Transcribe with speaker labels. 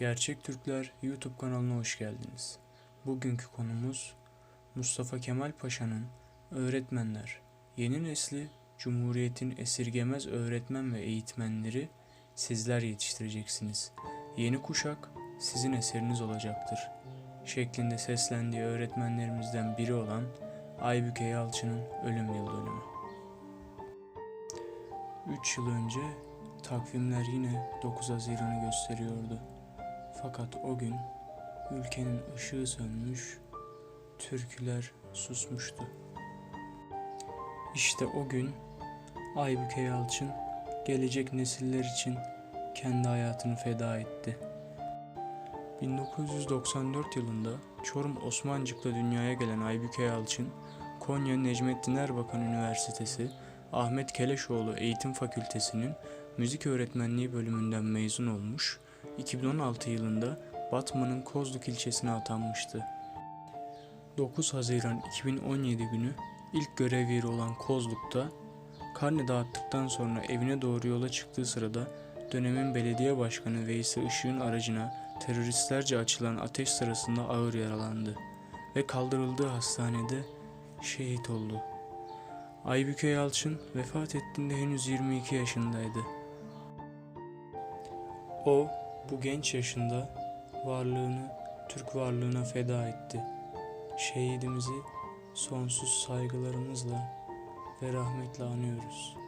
Speaker 1: Gerçek Türkler YouTube kanalına hoş geldiniz. Bugünkü konumuz Mustafa Kemal Paşa'nın öğretmenler, yeni nesli Cumhuriyet'in esirgemez öğretmen ve eğitmenleri sizler yetiştireceksiniz. Yeni kuşak sizin eseriniz olacaktır. Şeklinde seslendiği öğretmenlerimizden biri olan Aybüke Yalçın'ın ölüm yıl dönümü. 3 yıl önce takvimler yine 9 Haziran'ı gösteriyordu. Fakat o gün ülkenin ışığı sönmüş, türküler susmuştu. İşte o gün Aybüke Yalçın gelecek nesiller için kendi hayatını feda etti. 1994 yılında Çorum Osmancık'ta dünyaya gelen Aybüke Yalçın, Konya Necmettin Erbakan Üniversitesi Ahmet Keleşoğlu Eğitim Fakültesi'nin müzik öğretmenliği bölümünden mezun olmuş, 2016 yılında Batman'ın Kozluk ilçesine atanmıştı. 9 Haziran 2017 günü ilk görev yeri olan Kozluk'ta karne dağıttıktan sonra evine doğru yola çıktığı sırada dönemin belediye başkanı Veysi Işık'ın aracına teröristlerce açılan ateş sırasında ağır yaralandı ve kaldırıldığı hastanede şehit oldu. Aybüke Yalçın vefat ettiğinde henüz 22 yaşındaydı. O bu genç yaşında varlığını Türk varlığına feda etti. Şehidimizi sonsuz saygılarımızla ve rahmetle anıyoruz.